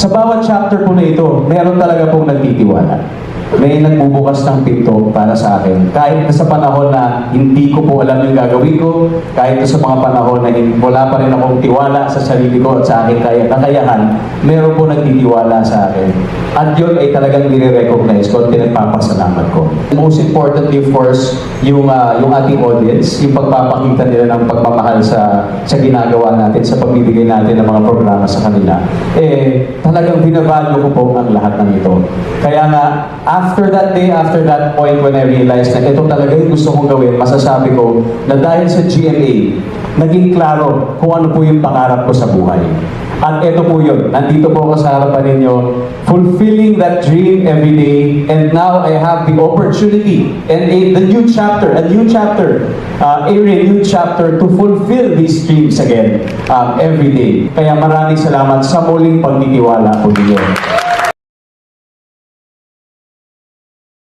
Sa bawat chapter po na ito, meron talaga pong nagtitiwala. May nagbubukas ng pinto para sa akin. Kahit na sa panahon na hindi ko po alam yung gagawin ko, kahit na sa mga panahon na wala pa rin akong tiwala sa sarili ko at sa aking kaya, kakayahan, meron po nagtitiwala sa akin. At yun ay talagang nire-recognize ko at pinagpapasalamat ko. Most importantly, course, yung, ah, yung ating audience, yung pagpapakita nila ng pagmamahal sa, sa ginagawa natin, sa pagbibigay natin ng mga programa sa kanila. Eh, talagang binavalue ko po ang lahat ng ito. Kaya nga, after that day, after that point when I realized na ito talaga yung gusto kong gawin, masasabi ko na dahil sa GMA, naging klaro kung ano po yung pangarap ko sa buhay. At ito po yun, nandito po ako sa harapan ninyo, fulfilling that dream every day, and now I have the opportunity and a, the new chapter, a new chapter, uh, a renewed chapter to fulfill these dreams again um, every day. Kaya maraming salamat sa muling pagtitiwala po ninyo.